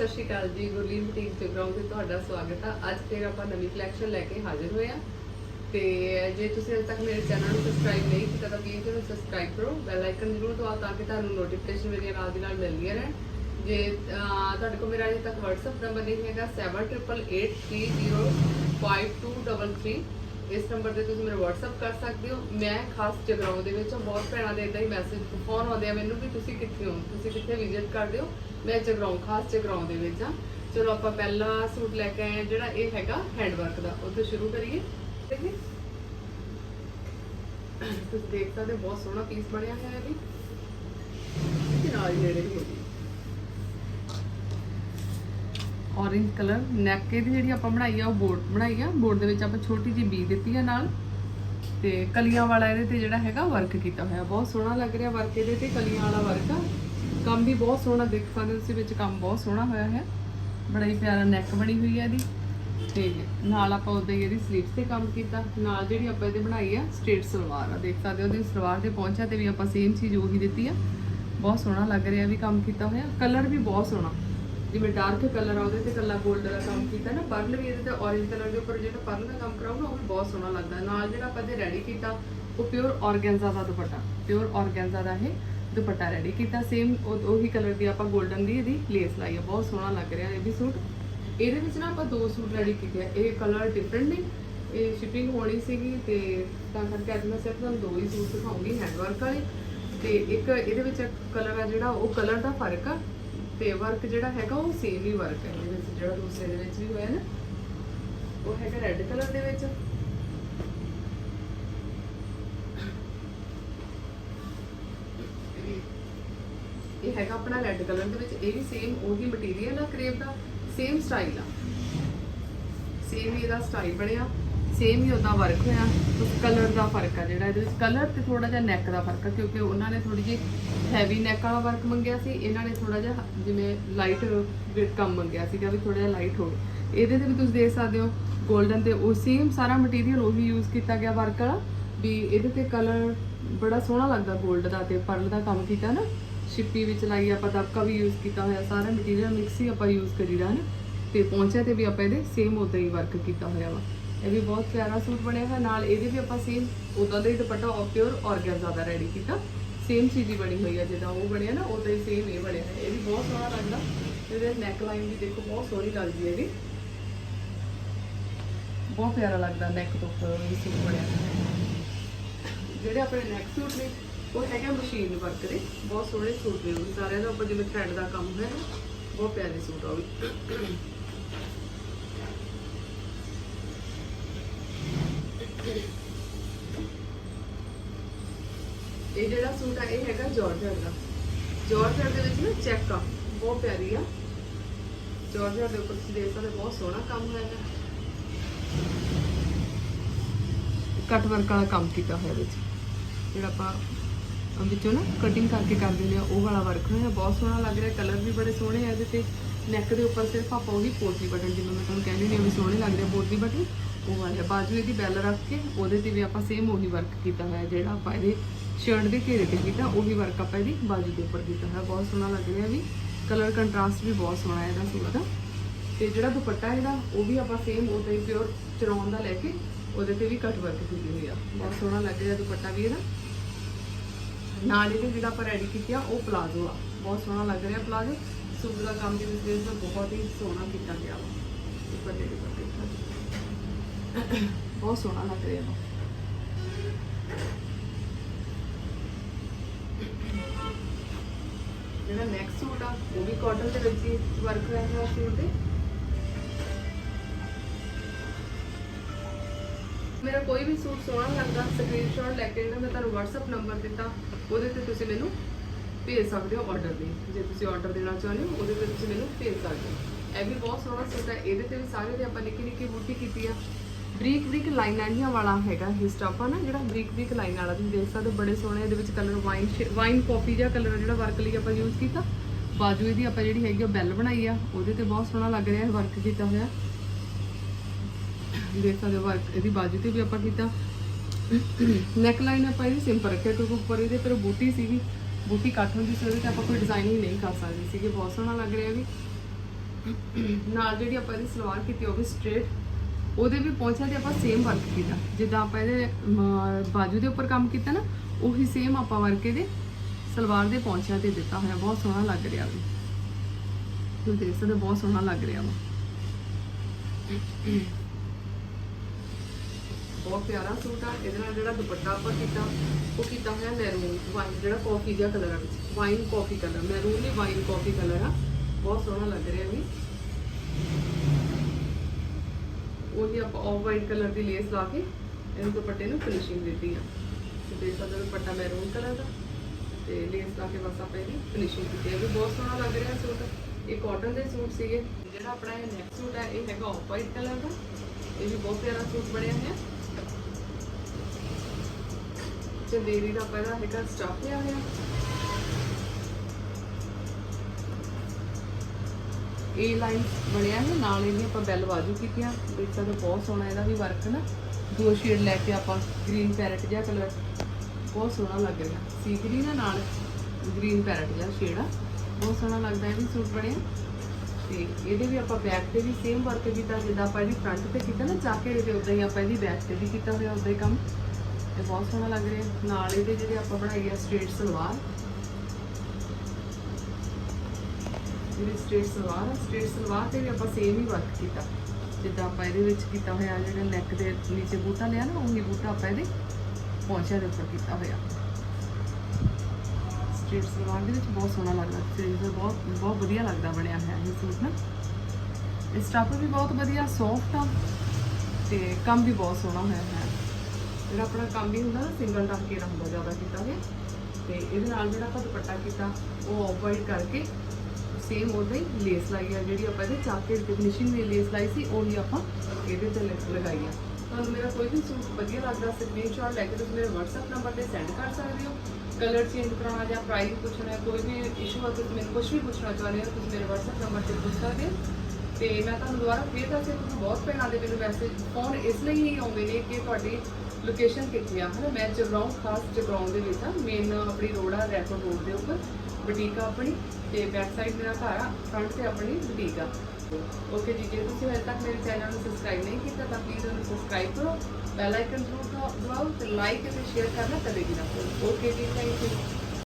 ਸਤਿ ਸ਼੍ਰੀ ਅਕਾਲ ਜੀ, ਗੁਰਲੀਨ ਬੁਟੀਕ ਜਗਰਾਉਂ ਤੇ ਤੁਹਾਡਾ ਸਵਾਗਤ ਆ। ਅੱਜ ਫਿਰ ਆਪਾਂ ਨਵੀਂ ਕਲੈਕਸ਼ਨ ਲੈ ਕੇ ਹਾਜ਼ਰ ਹੋਏ ਆ। ਤੇ ਜੇ ਤੁਸੀਂ ਅਜੇ ਤੱਕ ਮੇਰੇ ਚੈਨਲ ਨੂੰ ਸਬਸਕ੍ਰਾਈਬ ਨਹੀਂ ਕੀਤਾ, ਤਾਂ ਪਲੀਜ਼ ਇਹਨੂੰ ਸਬਸਕ੍ਰਾਈਬ ਕਰੋ। ਬੈਲ ਆਈਕਨ ਜ਼ਰੂਰ ਦਬਾਓ ਤਾਂ ਕਿ ਤੁਹਾਨੂੰ ਨੋਟੀਫਿਕੇਸ਼ਨ ਮੇਰੀਆਂ ਨਾਲ ਦੀ ਨਾਲ ਮਿਲਦੀਆਂ ਰਹਿਣ। ਜੇ ਤੁਹਾਡੇ ਕੋਲ ਮੇਰਾ ਅਜੇ ਤੱਕ WhatsApp ਨੰਬਰ ਨਹੀਂ ਹੈਗਾ 7883052233 ਇਸ ਨੰਬਰ ਤੇ ਤੁਸੀਂ ਮੈਨੂੰ WhatsApp ਕਰ ਸਕਦੇ ਹੋ। ਮੈਂ ਖਾਸ ਜਗਰਾਉਂ ਦੇ ਵਿੱਚ ਬਹੁਤ ਭੈਣਾਂ ਦੇ ਇਦਾਂ ਹੀ ਮੈਸੇਜ ਫੋਨ ਆਉਂਦੇ ਆ ਮੈਨੂੰ ਕਿ ਤੁਸੀਂ ਕਿੱਥੇ ਹੋ? ਤੁਸੀਂ ਕਿੱਥੇ ਵਿਜ਼ਿਟ ਕਰਦੇ ਹੋ? ਮੈਂ ਜਗਰਾਉਂ, ਖਾਸ ਜਗਰਾਉਂ ਦੇ ਵਿੱਚ ਆ ਚਲੋ ਆਪਾਂ ਪਹਿਲਾ ਸੂਟ ਲੈ ਕੇ ਆਏ ਹਾਂ, ਜਿਹੜਾ ਇਹ ਹੈਗਾ ਹੈਂਡ ਵਰਕ ਦਾ। ਉਹ ਤੋਂ ਸ਼ੁਰੂ ਕਰੀਏ। ਦੇਖੀ ਤੁਸੀਂ ਦੇਖ ਸਕਦੇ ਬਹੁਤ ਸੋਹਣਾ ਪੀਸ ਬਣਿਆ ਹੋਇਆ ਹੈ ਵੀ। ਇਹਦੇ ਨਾਲ ਹੀ ਹੋ ਜੀ ਔਰੇਂਜ ਕਲਰ ਨੈਕ ਇਹਦੀ ਜਿਹੜੀ ਆਪਾਂ ਬਣਾਈ ਆ, ਉਹ ਬੋਰਡ ਬਣਾਈ ਆ। ਬੋਰਡ ਦੇ ਵਿੱਚ ਆਪਾਂ ਛੋਟੀ ਜਿਹੀ ਬੀ ਦਿੱਤੀ ਆ ਨਾਲ। ਤੇ ਕਲੀਆਂ ਵਾਲਾ ਇਹਦੇ ਤੇ ਜਿਹੜਾ ਹੈਗਾ ਵਰਕ ਕੀਤਾ ਹੋਇਆ। ਬਹੁਤ ਸੋਹਣਾ ਲੱਗ ਰਿਹਾ ਵਰਕ ਇਹਦੇ ਤੇ, ਕਲੀਆਂ ਵਾਲਾ ਵਰਕ ਆ ਕੰਮ ਵੀ ਬਹੁਤ ਸੋਹਣਾ, ਦੇਖ ਸਕਦੇ ਹੋ ਤੁਸੀਂ ਵਿੱਚ ਕੰਮ ਬਹੁਤ ਸੋਹਣਾ ਹੋਇਆ ਹੈ। ਬੜਾ ਹੀ ਪਿਆਰਾ ਨੈਕ ਬਣੀ ਹੋਈ ਹੈ ਇਹਦੀ। ਤੇ ਨਾਲ ਆਪਾਂ ਉਹਦੇ ਇਹਦੀ ਸਲੀਵਸ ਤੇ ਕੰਮ ਕੀਤਾ। ਨਾਲ ਜਿਹੜੀ ਆਪਾਂ ਇਹਦੇ ਬਣਾਈ ਆ ਸਟ੍ਰੇਟ ਸਲਵਾਰ ਆ। ਦੇਖ ਸਕਦੇ ਹੋ ਉਹਦੀ ਸਲਵਾਰ ਦੇ ਪਹੁੰਚਾ ਤੇ ਵੀ ਆਪਾਂ ਸੇਮ ਚੀਜ਼ ਉਹੀ ਦਿੱਤੀ ਆ। ਬਹੁਤ ਸੋਹਣਾ ਲੱਗ ਰਿਹਾ ਵੀ ਕੰਮ ਕੀਤਾ ਹੋਇਆ। ਕਲਰ ਵੀ ਬਹੁਤ ਸੋਹਣਾ। ਜਿਵੇਂ ਡਾਰਕ ਕਲਰ ਆ, ਉਹਦੇ ਤੇ ਕੱਲਾ 골ਡ ਦਾ ਕੰਮ ਕੀਤਾ ਨਾ, ਪਰਲ ਵੀ ਇਹਦੇ ਤੇ orange ਕਲਰ ਦੇ ਉੱਪਰ ਜਿਹੜਾ ਪਰਲ ਦਾ ਕੰਮ ਕਰਾਉਣਾ ਉਹ ਵੀ ਬਹੁਤ ਸੋਹਣਾ ਲੱਗਦਾ। ਨਾਲ ਜਿਹੜਾ ਆਪਾਂ ਇਹਦੇ ਰੈਡੀ ਕੀਤਾ, ਉਹ ਪਿਓਰ ਔਰਗੈਂਜ਼ਾ ਦਾ ਦੁਪੱਟਾ ਪਿਓਰ ਔਰਗੈਂਜ਼ਾ ਦਾ ਇਹ ਦੁਪੱਟਾ ਰੈਡੀ ਕੀਤਾ। ਸੇਮ ਉਹੀ ਕਲਰ ਦੀ ਆਪਾਂ 골ਡਨ ਦੀ ਇਹਦੀ ਲੇਸ ਲਾਈ ਆ, ਬਹੁਤ ਸੋਹਣਾ ਲੱਗ ਰਿਹਾ ਇਹ ਵੀ ਸੂਟ। ਇਹਦੇ ਵਿੱਚ ਨਾ ਆਪਾਂ ਦੋ ਸੂਟ ਰੈਡੀ ਕੀਤੇ ਆ। ਇਹ ਕਲਰ ਡਿਫਰੈਂਟ ਨੇ, ਇਹ ਸ਼ਿਪਿੰਗ ਹੋਣੀ ਸੀਗੀ ਤੇ ਤਾਂ ਕਰਕੇ ਅੱਜ ਮੈਂ ਸਿਰਫ ਤੁਹਾਨੂੰ ਦੋ ਹੀ ਸੂਟ ਦਿਖਾਉਂਗੀ ਹੈਂਡਵਰਕ ਵਾਲੇ। ਤੇ ਇੱਕ ਇਹਦੇ ਵਿੱਚ ਕਲਰ ਆ ਜਿਹੜਾ, ਉਹ ਕਲਰ ਦਾ ਫ਼ਰਕ ਆ। ਤੇ ਵਰਕ ਜਿਹੜਾ ਹੈਗਾ ਉਹ ਸੇਮ ਹੀ ਵਰਕ ਹੈ। ਇਹਦੇ ਵਿੱਚ ਜਿਹੜਾ ਦੂਸਰੇ ਦੇ ਵਿੱਚ ਵੀ ਹੋਇਆ ਨਾ ਉਹ ਹੈਗਾ ਰੈੱਡ ਕਲਰ ਦੇ ਵਿੱਚ। ਇਹ ਹੈਗਾ ਆਪਣਾ ਰੈੱਡ ਕਲਰ ਦੇ ਵਿੱਚ ਇਹ ਵੀ ਸੇਮ ਉਹੀ ਮਟੀਰੀਅਲ ਆ ਕਰੇਪ ਦਾ ਸੇਮ ਸਟਾਈਲ ਆ। ਸੇਮ ਹੀ ਇਹਦਾ ਸਟਾਈਲ ਬਣਿਆ। ਸੇਮ ਹੀ ਉਹਦਾ ਵਰਕ ਹੋਇਆ। ਉਸ ਕਲਰ ਦਾ ਫ਼ਰਕ ਆ ਜਿਹੜਾ ਇਹਦੇ ਵਿੱਚ। ਕਲਰ ਤੇ ਥੋੜਾ ਜਿਹਾ ਨੈਕ ਦਾ ਫ਼ਰਕ ਆ, ਕਿਉਂਕਿ ਉਹਨਾਂ ਨੇ ਥੋੜੀ ਜਿਹੀ ਹੈਵੀ ਨੈਕ ਵਾਲਾ ਵਰਕ ਮੰਗਿਆ ਸੀ। ਇਹਨਾਂ ਨੇ ਥੋੜਾ ਜਿਹਾ ਜਿਵੇਂ ਲਾਈਟ ਕੰਮ ਮੰਗਿਆ ਸੀਗਾ ਵੀ ਥੋੜਾ ਜਿਹਾ ਲਾਈਟ ਹੋਵੇ। ਇਹਦੇ ਤੇ ਵੀ ਤੁਸੀਂ ਦੇਖ ਸਕਦੇ ਹੋ 골ਡਨ ਤੇ ਉਹ ਸੇਮ ਸਾਰਾ ਮਟੀਰੀਅਲ ਉਹੀ ਯੂਜ਼ ਕੀਤਾ ਗਿਆ ਵਰਕ ਵਾਲਾ। ਵੀ ਇਹਦੇ ਤੇ ਕਲਰ ਬੜਾ ਸੋਹਣਾ ਲੱਗਦਾ 골ਡ ਦਾ ਤੇ ਪਰਲ ਦਾ ਕੰਮ ਕੀਤਾ ਨਾ। ਛਿੱਪੀ ਵਿੱਚ ਲਾਈ ਆਪਾਂ ਦਬਕਾ ਵੀ ਯੂਜ਼ ਕੀਤਾ ਹੋਇਆ, ਸਾਰਾ ਮਟੀਰੀਅਲ ਮਿਕਸ ਹੀ ਆਪਾਂ ਯੂਜ਼ ਕਰੀਦਾ ਨਾ। ਤੇ ਪਹੁੰਚਿਆ ਤੇ ਵੀ ਆਪਾਂ ਇਹਦੇ ਸੇਮ ਉਦਾਂ ਹੀ ਵਰਕ ਕੀਤਾ ਹੋਇਆ ਵਾ। ਇਹ ਵੀ ਬਹੁਤ ਪਿਆਰਾ ਸੂਟ ਬਣਿਆ ਹੋਇਆ। ਨਾਲ ਇਹਦੇ ਵੀ ਆਪਾਂ ਸੇਮ ਉਦਾਂ ਦਾ ਹੀ ਦੁਪੱਟਾ ਪਿਓਰ ਔਰਗੈਂਜ਼ਾ ਦਾ ਰੈਡੀ ਕੀਤਾ। ਸੇਮ ਚੀਜ਼ ਹੀ ਬਣੀ ਹੋਈ ਆ, ਜਿੱਦਾਂ ਉਹ ਬਣਿਆ ਨਾ ਉਦਾਂ ਹੀ ਸੇਮ ਇਹ ਬਣਿਆ ਹੈ ਇਹ ਵੀ ਬਹੁਤ ਸੋਹਣਾ ਲੱਗਦਾ। ਇਹਦੇ ਨੈਕ ਲਾਈਨ ਵੀ ਦੇਖੋ, ਬਹੁਤ ਸੋਹਣੀ ਲੱਗਦੀ ਹੈ ਇਹਦੀ। ਬਹੁਤ ਪਿਆਰਾ ਲੱਗਦਾ ਨੈਕ ਤੋਂ ਵੀ ਸੂਟ ਬਣਿਆ ਜਿਹੜੇ ਆਪਣੇ ਨੈਕ ਸੂਟ ਨੇ, ਉਹ ਹੈਗਾ ਮਸ਼ੀਨ ਵਰਕ ਦੇ। ਬਹੁਤ ਸੋਹਣੇ ਸੂਟ ਨੇ ਸਾਰਿਆਂ ਦਾ ਉੱਪਰ ਜਿਵੇਂ ਥ੍ਰੈਡ ਦਾ ਕੰਮ ਹੋਇਆ ਬਹੁਤ ਪਿਆਰੇ ਸੂਟ ਆ ਉਹ ਵੀ। ਇਹ ਜਿਹੜਾ ਸੂਟ ਆ, ਇਹ ਹੈਗਾ ਜਾਰਜਟ ਦਾ। ਜਾਰਜਟ ਦੇ ਵਿੱਚ ਨਾ ਚੈੱਕ ਆ, ਬਹੁਤ ਪਿਆਰੀ ਆ। ਜਾਰਜਟ ਦੇ ਉੱਪਰ ਤੁਸੀਂ ਦੇਖ ਸਕਦੇ ਬਹੁਤ ਸੋਹਣਾ ਕੰਮ ਹੋਇਆ ਹੈ ਵਰਕ ਵਾਲਾ ਕੰਮ ਕੀਤਾ ਹੋਇਆ ਵਿੱਚ। ਜਿਹੜਾ ਆਪਾਂ ਵਿੱਚੋਂ ਨਾ ਕਟਿੰਗ ਕਰਕੇ ਕਰ ਦਿੰਦੇ ਆ, ਉਹ ਵਾਲਾ ਵਰਕ ਹੋਇਆ। ਬਹੁਤ ਸੋਹਣਾ ਲੱਗ ਰਿਹਾ ਕਲਰ ਵੀ ਬੜੇ ਸੋਹਣੇ ਆ ਇਹਦੇ ਤੇ। ਨੈਕ ਦੇ ਉੱਪਰ ਸਿਰਫ ਆਪਾਂ ਉਹੀ ਪੋਟਲੀ ਬਟਨ ਜਿਵੇਂ ਮੈਂ ਤੁਹਾਨੂੰ ਕਹਿੰਦੀ ਨਹੀਂ ਵੀ ਸੋਹਣੇ ਲੱਗ ਆ ਪੋਟਲੀ ਬਟਨ ਉਹ ਵਾਲੇ ਬਾਜੂ ਇਹਦੀ ਬੈਲ ਰੱਖ ਕੇ ਉਹਦੇ ਤੇ ਵੀ ਆਪਾਂ ਸੇਮ ਉਹੀ ਵਰਕ ਕੀਤਾ ਹੋਇਆ, ਜਿਹੜਾ ਆਪਾਂ ਇਹਦੇ ਸ਼ਰਟ ਦੇ ਘੇਰੇ ਤੇ ਕੀਤਾ, ਉਹੀ ਵਰਕ ਆਪਾਂ ਇਹਦੀ ਬਾਜੂ ਦੇ ਉੱਪਰ ਕੀਤਾ ਹੋਇਆ। ਬਹੁਤ ਸੋਹਣਾ ਲੱਗ ਰਿਹਾ ਵੀ। ਕਲਰ ਕੰਟਰਾਸਟ ਵੀ ਬਹੁਤ ਸੋਹਣਾ ਹੈ ਇਹਦਾ ਸੂਟ ਦਾ ਤੇ ਜਿਹੜਾ ਦੁਪੱਟਾ ਇਹਦਾ, ਉਹ ਵੀ ਆਪਾਂ ਸੇਮ ਉਹਦੇ ਹੀ ਪਿਓਰ ਚਰੌਨ ਦਾ ਲੈ ਕੇ ਉਹਦੇ ਤੇ ਵੀ ਕੱਟ ਵਰਕ ਕੀਤੀ ਹੋਈ ਆ। ਬਹੁਤ ਸੋਹਣਾ ਲੱਗ ਰਿਹਾ ਦੁਪੱਟਾ ਵੀ ਇਹਦਾ। ਨਾਲ ਇਹਦੇ ਜਿਹੜਾ ਆਪਾਂ ਰੈਡੀ ਕੀਤਾ ਉਹ ਪਲਾਜ਼ੋ ਆ। ਬਹੁਤ ਸੋਹਣਾ ਲੱਗ ਰਿਹਾ ਪਲਾਜ਼ੋ ਸੂਟ ਦਾ ਕੰਮ ਵੀ ਇਸ ਦਾ ਬਹੁਤ ਹੀ ਸੋਹਣਾ ਕੀਤਾ ਗਿਆ ਵਾ। ਉੱਪਰ ਦੇ ਦੁਪੱਟੇ। ਤੇ। ਬਹੁਤ ਸੋਹਣਾ ਲੱਗ ਰਿਹਾ ਵਾ। ਜਿਹੜਾ ਨੈਕਸਟ ਸੂਟ ਆ, ਉਹ ਵੀ ਕਾਟਨ ਦੇ ਵਿੱਚ ਹੀ ਵਰਕ ਹੋਇਆ ਸੂਟ ਤੇ ਮੇਰਾ ਕੋਈ ਵੀ ਸੂਟ ਸੋਹਣਾ ਲੱਗਦਾ ਸਕਰੀਨਸ਼ਾਟ ਲੈ ਕੇ ਜਿਹੜਾ ਮੈਂ ਤੁਹਾਨੂੰ WhatsApp ਨੰਬਰ ਦਿੱਤਾ, ਉਹਦੇ ਤੇ ਤੁਸੀਂ ਮੈਨੂੰ ਭੇਜ ਸਕਦੇ ਹੋ ਆਰਡਰ ਲਈ ਜੇ ਤੁਸੀਂ ਆਰਡਰ ਦੇਣਾ ਚਾਹੁੰਦੇ ਹੋ, ਉਹਦੇ ਤੇ ਤੁਸੀਂ ਮੈਨੂੰ ਭੇਜ ਸਕਦੇ ਹੋ। ਇਹ ਵੀ ਬਹੁਤ ਸੋਹਣਾ ਸੂਟ ਹੈ ਇਹਦੇ ਤੇ ਵੀ ਸਾਰੇ ਤੇ ਆਪਾਂ ਨਿੱਕੀ ਨਿੱਕੀ ਬੂਟੀ ਕੀਤੀ ਆ। ਬਰੀਕ ਬਰੀਕ ਲਾਈਨਾਂ ਜਿਹੀਆਂ ਵਾਲਾ ਹੈਗਾ ਇਹ ਸਟਾਫ ਆ ਨਾ, ਜਿਹੜਾ ਬਰੀਕ ਬਰੀਕ ਲਾਈਨ ਵਾਲਾ, ਤੁਸੀਂ ਦੇਖ ਸਕਦੇ ਹੋ ਬੜੇ ਸੋਹਣੇ ਇਹਦੇ ਵਿੱਚ ਕਲਰ ਵਾਈਨ ਵਾਈਨ ਕਾਫੀ ਜਿਹਾ ਕਲਰ ਜਿਹੜਾ ਵਰਕ ਲਈ ਆਪਾਂ ਯੂਜ਼ ਕੀਤਾ। ਬਾਜੂ ਇਹਦੀ ਆਪਾਂ ਜਿਹੜੀ ਹੈਗੀ ਉਹ ਬੈਲ ਬਣਾਈ ਆ, ਉਹਦੇ ਤੇ ਬਹੁਤ ਸੋਹਣਾ ਲੱਗ ਰਿਹਾ ਹੈ ਵਰਕ ਕੀਤਾ ਹੋਇਆ। ਦੇਖ ਸਕਦੇ ਹੋ ਵਰਕ ਇਹਦੀ ਬਾਜੂ ਤੇ ਵੀ ਆਪਾਂ ਕੀਤਾ। ਨੈਕ ਲਾਈਨ ਆਪਾਂ ਇਹਦੀ ਸਿੰਪਲ ਰੱਖਿਆ, ਕਿਉਂਕਿ ਉੱਪਰ ਇਹਦੇ ਪਰ ਬੂਟੀ ਸੀਗੀ। ਬੂਟੀ ਕੱਟ ਹੁੰਦੀ ਸੀ, ਉਹਦੇ ਤੇ ਆਪਾਂ ਕੋਈ ਡਿਜ਼ਾਈਨਿੰਗ ਨਹੀਂ ਕਰ ਸਕਦੇ ਸੀਗੇ, ਬਹੁਤ ਸੋਹਣਾ ਲੱਗ ਰਿਹਾ ਵੀ। ਨਾਲ ਜਿਹੜੀ ਆਪਾਂ ਇਹਦੀ ਸਲਵਾਰ ਕੀਤੀ, ਉਹ ਵੀ ਸਟ੍ਰੇਟ ਉਹਦੇ ਵੀ ਪਹੁੰਚਿਆ ਤੇ ਆਪਾਂ ਸੇਮ ਵਰਕ ਕੀਤਾ। ਜਿੱਦਾਂ ਆਪਾਂ ਇਹਦੇ ਬਾਜੂ ਦੇ ਉੱਪਰ ਕੰਮ ਕੀਤਾ ਨਾ, ਉਹੀ ਸੇਮ ਆਪਾਂ ਵਰਕ ਇਹਦੇ ਸਲਵਾਰ ਦੇ ਪਹੁੰਚਿਆ ਤੇ ਦਿੱਤਾ ਹੋਇਆ। ਬਹੁਤ ਸੋਹਣਾ ਲੱਗ ਰਿਹਾ ਵੀ। ਤੁਸੀਂ ਦੇਖ ਸਕਦੇ ਬਹੁਤ ਸੋਹਣਾ ਲੱਗ ਰਿਹਾ ਵਾ। ਬਹੁਤ ਪਿਆਰਾ ਸੂਟ ਆ। ਇਹਦੇ ਨਾਲ ਜਿਹੜਾ ਦੁਪੱਟਾ ਆਪਾਂ ਕੀਤਾ, ਉਹ ਕੀਤਾ ਹੋਇਆ ਮੈਰੂਨ ਵਾਈਨ ਜਿਹੜਾ ਕਾਫੀ ਜਿਹਾ ਕਲਰ ਆ ਵਿੱਚ। ਵਾਈਨ ਕਾਫੀ ਕਲਰ ਮੈਰੂਨ ਨਹੀਂ ਵਾਈਨ ਕਾਫੀ ਕਲਰ ਆ। ਬਹੁਤ ਸੋਹਣਾ ਲੱਗ ਰਿਹਾ ਵੀ। ਉਹਦੀ ਆਪਾਂ ਆਫ ਵਾਈਟ ਕਲਰ ਦੀ ਲੇਸ ਲਾ ਕੇ ਇਹਨੂੰ ਦੁਪੱਟੇ ਨੂੰ ਫਿਨਿਸ਼ਿੰਗ ਦਿੱਤੀ ਆ। ਤੇ ਦੇਖ ਸਕਦੇ ਹੋ ਦੁਪੱਟਾ ਮੈਰੂਨ ਕਲਰ ਦਾ ਤੇ ਲੇਸ ਲਾ ਕੇ ਬਸ ਆਪਾਂ ਇਹਦੀ ਫਿਨਿਸ਼ਿੰਗ ਕੀਤੀ ਹੈ ਇਹ ਵੀ ਬਹੁਤ ਸੋਹਣਾ ਲੱਗ ਰਿਹਾ ਸੂਟ। ਇਹ ਕਾਟਨ ਦੇ ਸੂਟ ਸੀਗੇ। ਜਿਹੜਾ ਆਪਣਾ ਇਹ ਨੈਕ ਸੂਟ ਹੈ ਇਹ ਹੈਗਾ ਆਫ ਵਾਈਟ ਕਲਰ ਦਾ। ਇਹ ਵੀ ਬਹੁਤ ਪਿਆਰਾ ਸੂਟ ਬਣਿਆ ਹੈ ਚੰਦੇਰੀ ਦਾ ਪਹਿਲਾ ਹੈਗਾ ਸਟਾਫ ਲਿਆ ਹੋਇਆ। ਇਹ ਲਾਈਨ ਬਣਿਆ ਹੈ, ਨਾਲ ਇਹਦੀ ਆਪਾਂ ਬੈਲ ਬਾਜੂ ਕੀਤੀਆਂ ਦੇਖ ਸਕਦੇ ਬਹੁਤ ਸੋਹਣਾ ਇਹਦਾ ਵੀ ਵਰਕ ਨਾ। ਦੋ ਸ਼ੇਡ ਲੈ ਕੇ ਆਪਾਂ ਗ੍ਰੀਨ ਪੈਰਟ ਜਿਹਾ ਕਲਰ ਬਹੁਤ ਸੋਹਣਾ ਲੱਗ ਰਿਹਾ। ਸੀ ਗ੍ਰੀਨ ਨਾਲ ਗ੍ਰੀਨ ਪੈਰਟ ਜਿਹਾ ਸ਼ੇਡ ਆ। ਬਹੁਤ ਸੋਹਣਾ ਲੱਗਦਾ, ਇਹ ਵੀ ਸੂਟ ਬਣਿਆ। ਤੇ ਇਹਦੇ ਵੀ ਆਪਾਂ ਬੈਕ ਤੇ ਵੀ ਸੇਮ ਵਰਕ ਕੀਤਾ, ਜਿੱਦਾਂ ਆਪਾਂ ਇਹਦੀ ਫਰੰਟ ਤੇ ਕੀਤਾ ਨਾ ਚਾਕੇ 'ਤੇ ਉਦਾਂ ਹੀ ਆਪਾਂ ਇਹਦੀ ਬੈਕ ਤੇ ਵੀ ਕੀਤਾ ਹੋਇਆ ਉਦਾਂ ਹੀ ਕੰਮ। ਇਹ ਬਹੁਤ ਸੋਹਣਾ ਲੱਗ ਰਿਹਾ। ਨਾਲ ਇਹਦੇ ਜਿਹੜੇ ਆਪਾਂ ਬਣਾਈ ਆ ਸਟ੍ਰੇਟ ਸਲਵਾਰ ਜਿਹੜੀ ਸਟ੍ਰੇਟ ਸਲਵਾਰ ਆ ਸਟ੍ਰੇਟ ਸਲਵਾਰ ਤੇ ਵੀ ਆਪਾਂ ਸੇਮ ਹੀ ਵਰਕ ਕੀਤਾ। ਜਿੱਦਾਂ ਆਪਾਂ ਇਹਦੇ ਵਿੱਚ ਕੀਤਾ ਹੋਇਆ ਜਿਹੜਾ ਨੈਕ ਦੇ ਨੀਚੇ ਬੂਟਾ ਲਿਆ ਨਾ, ਉਹੀ ਬੂਟਾ ਆਪਾਂ ਇਹਦੇ ਪੌਂਚਿਆਂ ਦੇ ਉੱਪਰ ਕੀਤਾ ਹੋਇਆ। ਸਟ੍ਰੇਟ ਸਲਵਾਰ ਦੇ ਵਿੱਚ ਬਹੁਤ ਸੋਹਣਾ ਲੱਗਦਾ ਸਟ੍ਰੇਟ ਬਹੁਤ ਬਹੁਤ ਵਧੀਆ ਲੱਗਦਾ ਬਣਿਆ ਹੋਇਆ ਇਹ ਸੂਟ ਨਾ। ਇਹ ਸਟਾਫ ਵੀ ਬਹੁਤ ਵਧੀਆ ਸੌਫਟ ਆ, ਤੇ ਕੰਮ ਵੀ ਬਹੁਤ ਸੋਹਣਾ ਹੋਇਆ ਹੈ ਜਿਹੜਾ ਆਪਣਾ ਕੰਮ ਵੀ ਹੁੰਦਾ ਨਾ, ਸਿੰਗਲ ਟਾਂਕੇ ਦਾ ਹੁੰਦਾ ਜ਼ਿਆਦਾ ਕੀਤਾ ਹੋਇਆ। ਤੇ ਇਹਦੇ ਨਾਲ ਜਿਹੜਾ ਆਪਾਂ ਦੁਪੱਟਾ ਕੀਤਾ, ਉਹ ਆਫ ਵਾਈਟ ਕਰਕੇ ਸੇਮ ਉਹਦਾ ਹੀ ਲੇਸ ਲਾਈ ਆ ਜਿਹੜੀ ਆਪਾਂ ਇਹਦੇ ਚਾਕੇ ਦੀ ਫਿਨਿਸ਼ਿੰਗ ਦੀ ਲੇਸ ਲਾਈ ਸੀ, ਉਹੀ ਆਪਾਂ ਇਹਦੇ ਤੇ ਲਗਾਈ ਆ। ਤੁਹਾਨੂੰ ਮੇਰਾ ਕੋਈ ਵੀ ਸੂਟ ਵਧੀਆ ਲੱਗਦਾ ਸਕਰੀਨਸ਼ਾਟ ਲੈ ਕੇ ਤੁਸੀਂ ਮੇਰੇ WhatsApp ਨੰਬਰ ਤੇ ਸੈਂਡ ਕਰ ਸਕਦੇ ਹੋ। ਕਲਰ ਚੇਂਜ ਕਰਾਉਣਾ ਜਾਂ ਪ੍ਰਾਈਸ ਪੁੱਛਣਾ, ਕੋਈ ਵੀ ਇਸ਼ੂ ਆ, ਤੁਸੀਂ ਮੈਨੂੰ ਕੁਝ ਵੀ ਪੁੱਛਣਾ ਚਾਹੁੰਦੇ ਹੋ, ਤੁਸੀਂ ਮੇਰੇ WhatsApp ਨੰਬਰ ਤੇ ਪੁੱਛ ਸਕਦੇ ਹੋ। ਤੇ ਮੈਂ ਤੁਹਾਨੂੰ ਦੁਬਾਰਾ ਫੇਰ ਦੱਸ ਕਿ ਬਹੁਤ ਭੈਣਾਂ ਦੇ ਮੈਨੂੰ ਮੈਸੇਜ ਫੋਨ ਇਸ ਲਈ ਹੀ ਆਉਂਦੇ ਨੇ ਕਿ ਤੁਹਾਡੀ ਲੋਕੇਸ਼ਨ ਕਿੱਥੇ ਆ ਹਨਾ ਮੈਂ ਜਗਰਾਉਂ, ਖਾਸ ਜਗਰਾਉਂ ਦੇ ਵਿੱਚ ਆ ਮੇਨ ਆਪਣੀ ਰੋਡ ਆ ਰੈਕੋ ਰੋਡ ਦੇ ਉੱਪਰ। ਬੁਟੀਕ ਆ ਆਪਣੀ ਤੇ ਬੈਕ ਸਾਈਡ ਮੇਰਾ ਘਰ ਆ ਫਰੰਟ ਤੇ ਆਪਣੀ ਬੁਟੀਕ ਆ। ਓਕੇ ਜੀ, ਜੇ ਤੁਸੀਂ ਹਜੇ ਤੱਕ ਮੇਰੇ ਚੈਨਲ ਨੂੰ ਸਬਸਕ੍ਰਾਈਬ ਨਹੀਂ ਕੀਤਾ, ਤਾਂ ਪਲੀਜ਼ ਉਹਨੂੰ ਸਬਸਕ੍ਰਾਈਬ ਕਰੋ। ਬੈਲ ਆਈਕਨ ਜ਼ਰੂਰ ਦਬਾਓ ਤੇ ਲਾਈਕ ਅਤੇ ਸ਼ੇਅਰ ਕਰਨਾ ਕਦੇ ਵੀ ਨਾ ਭੁੱਲੋ। ਓਕੇ ਜੀ ਥੈਂਕ ਯੂ